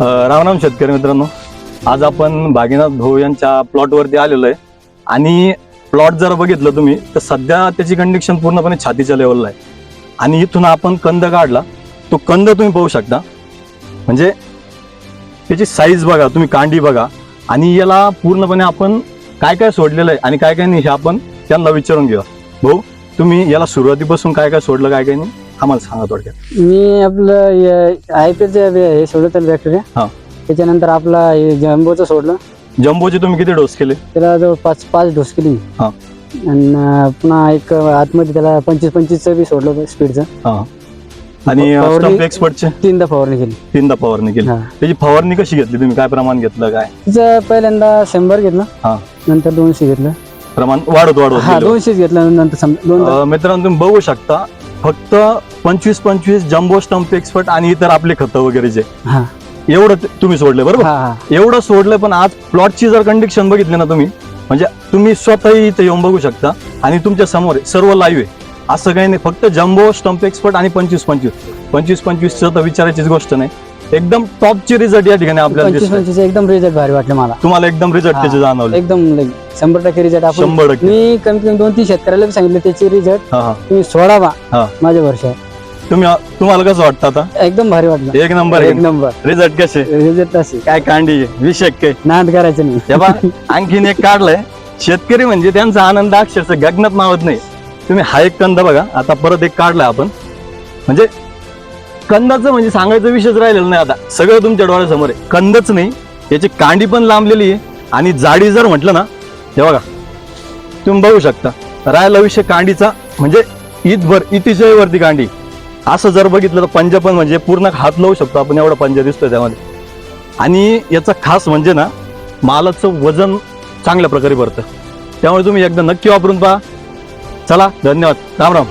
रामराम शेतकरी मित्रांनो. आज आपण भागीनाथ भाऊ यांच्या प्लॉटवरती आलेलो आहे. आणि प्लॉट जर बघितलं तुम्ही तर सध्या त्याची कंडिशन पूर्णपणे छातीच्या लेवलला आहे. आणि इथून आपण कंद काढला तो कंद तुम्ही पाहू शकता. म्हणजे त्याची साईज बघा तुम्ही कांडी बघा. आणि याला पूर्णपणे आपण काय काय सोडलेलं आहे आणि काय काय नाही हे आपण त्यांना विचारून घेऊया. भाऊ तुम्ही याला सुरुवातीपासून काय काय सोडलं काय काय नाही? आम्हाला सांगा थोडक्यात. मी आपलं आय पी हे सोडलं त्याला हा. बॅक्टेरिया त्याच्यानंतर आपला हे जम्बोचं सोडलं. जम्बोचे तुम्ही किती डोस केले? त्याला जवळ पाच पाच डोस केली हा. आणि अं, पुन्हा एक आतमध्ये त्याला पंचवीस पंचवीसचं बी सोडलं स्पीडचं. हा. आणि फवारणी- स्टंप एक्सपर्टचे? तीनदा फवारणी केली. तीनदा फवारणी केली. हा. त्याची फवारणी कशी घेतली तुम्ही? काय प्रमाण घेतलं काय? तिचं पहिल्यांदा शंभर घेतलं. हा. नंतर दोनशे घेतलं. प्रमाण वाढत वाढत हा गेलं. दोनशेच घेतलं नंतर सम- दोन अं, मित्रांनो तुम्ही बघू शकता फक्त पंचवीस पंचवीस जम्बो स्टंप एक्सपर्ट आणि इतर आपले खतं वगैरेचे हा. एवढं ते- तुम्ही सोडले बरोबर? हा एवढं सोडलं पण आज प्लॉटची जर कंडिशन बघितली ना तुम्ही म्हणजे तुम्ही स्वतःही इथे येऊन बघू शकता आणि तुमच्यासमोर आहे, सर्व लाईव्ह आहे. असं काही नाही फक्त जम्बो स्टंप एक्सपर्ट आणि पंचवीस पंचवीस. पंचवीस पंचवीसचं तर विचारायचीच गोष्ट नाही. एकदम टॉपचे रिझल्ट या ठिकाणी आपल्याला पंचवीस दिसतात पंचवीस एकदम रिझल्ट भारी वाटले मला. तुम्हाला एकदम रिझल्ट हा. त्याचे जाणवले. एकदम लगे शंभर टक्के रिझल्ट आपण शंभर टक्के. मी कमीत कमी दोन तीन शेतकऱ्याला बी सांगितलं त्याचे रिझल्ट हा हा. तुम्ही सोडावा हा. माझ्या वर्षात. तुम्ही तुम्हाला कसं वाटतं आता? एकदम भारी वाटलं. एक नंबर एक आहे नंबर. रिझल्ट कसे? रिझल्ट असे काय कांडी? विषय काय नाद करायचं नाही. हे आणखीन एक काढलंय. शेतकरी म्हणजे त्यांचा आनंद अक्षरशः गगनात मावत नाही. तुम्ही हा एक कंद बघा. आता परत एक काढलाय आपण. म्हणजे कंदाचं म्हणजे सांगायचं विषयच राहिलेला नाही आता. सगळं तुमच्या डोळ्यासमोर आहे. कंदच नाही याची कांडी पण लांबलेली आहे आणि जाडी जर म्हटलं ना हे बघा तुम्ही बघू शकता. राहिला विषय कांडीचा म्हणजे ईदभर इतिशय वरती कांडी. असं जर बघितलं तर पंजा पण म्हणजे पूर्ण हात लावू शकतो आपण एवढा पंजा दिसतोय त्यामध्ये. आणि याचा खास म्हणजे ना मालाचं वजन चांगल्या प्रकारे भरतं. त्यामुळे तुम्ही एकदा नक्की वापरून पहा. चला धन्यवाद. राम राम.